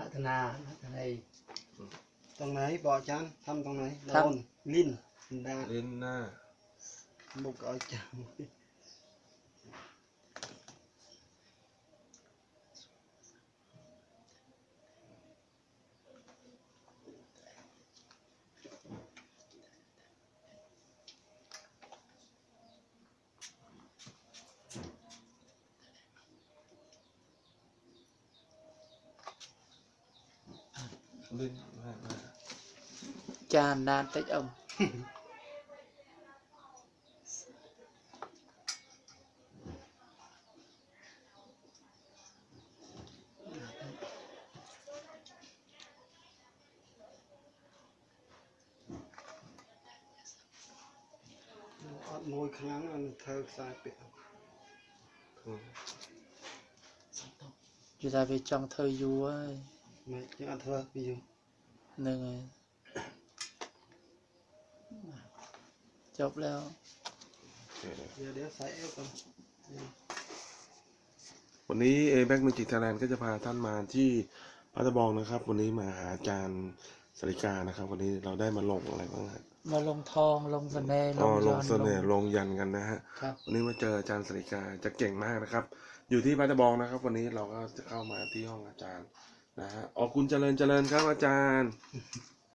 พัฒนาพัฒนา ตรงไหนบอกอาจารย์ทำตรงไหนโด ครับ นลิ้นดา เล่นหน้า บุกเอาอาจา Bên mà, mà. Nan tách ông Môi khăn ăn thơ sai bẹo Thôi Chúng ta về trong thơ du ấy មួយខ្លាំងអានធ្វើខ្សែពាក់ อืม និយាយថាវាចង់ធ្វើយូរហើយ មិនយើងអត់ធ្វើពីយូរ ហ្នឹងហើយចប់แล้ว โอเค เดี๋ยวเดี๋ยวใส่เอวก่อน วันนี้เอแบ็กมิจิไทยแลนด์ก็จะพาท่านมาที่พัทบองนะครับ วันนี้มาหาอาจารย์สริกานะครับ วันนี้เราได้มาลงอะไรบ้างฮะ មកលងថងលងសនេល อ๋อง ล យ ง ន់ เสน่ห์ลงยันกันนะฮะ ครับ วันนี้มาเจออาจารย์สริกาจะเก่งมากนะครับ อยู่ที่พัทบองนะครับ วันนี้เราก็จะเข้ามาที่ห้องอาจารย์ นะฮะออกคุณเจริญเจริญครับอาจารย์